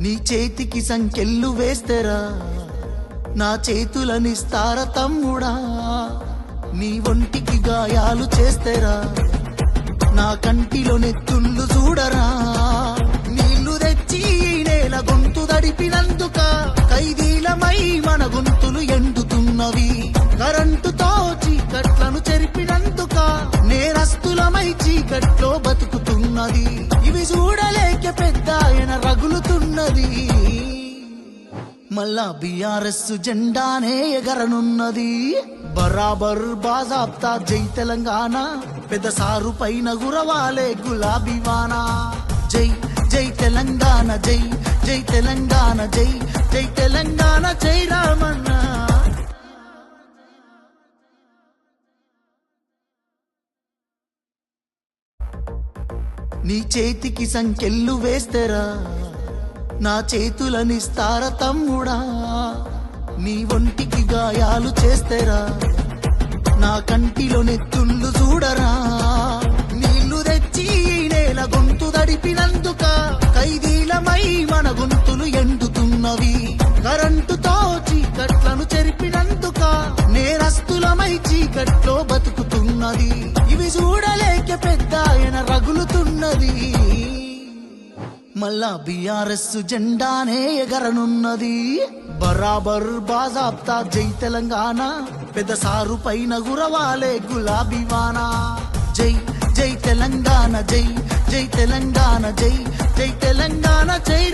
నీ చేతికి సంకెళ్ళు వేస్తరా నా చేతులనిస్తార తమ్ముడా? నీ ఒంటికి గాయాలు చేస్తరా నా కంటిలో నెత్తుళ్ళు చూడరా? నీళ్ళు తెచ్చి నేల గొంతు దడిపినందుక ఖైదీలమై మన గొంతులు ఎండుతున్నవి. కరెంటుతో చీకట్లను చెరిపినందుక నేరస్తులమై చీకట్లో బతుకుతున్నది. రగులుతున్నది మళ్ళా బీఆర్ఎస్ జెండానే ఎగరనున్నది. బరాబర్ బాజాబ్తా జై తెలంగాణ. పెద్ద సారు పైన గురవాలే గులాబీ వానా. జై జై తెలంగాణ జై జై తెలంగాణ జై జై తెలంగాణ జై రామన్న. నీ చేతికి సంకెళ్ళు వేస్తేరా. నా చేతులనిస్తార తమ్ముడా. నీ ఒంటికి గాయాలు చేస్తేరా. నా కంటిలో నెత్తుళ్ళు చూడరా. నీళ్ళు తెచ్చి నేల గొంతు దడిపినందుక ఖైదీలమై మన గొంతులు ఎండుతున్నవి. కరెంటుతో చీకట్లను చెరిపినందుక నేరస్తులమై చీకట్లో బతుకుతున్నది. మళ్ళా బీఆర్ఎస్ జెండానే ఎగరనున్నది. బరాబర్ బాజాబ్తా జై తెలంగాణ. పెద్ద సారు పైన గురవాలే గులాబీ వానా. జై జై తెలంగాణ జై జై తెలంగాణ జై జై తెలంగాణ జై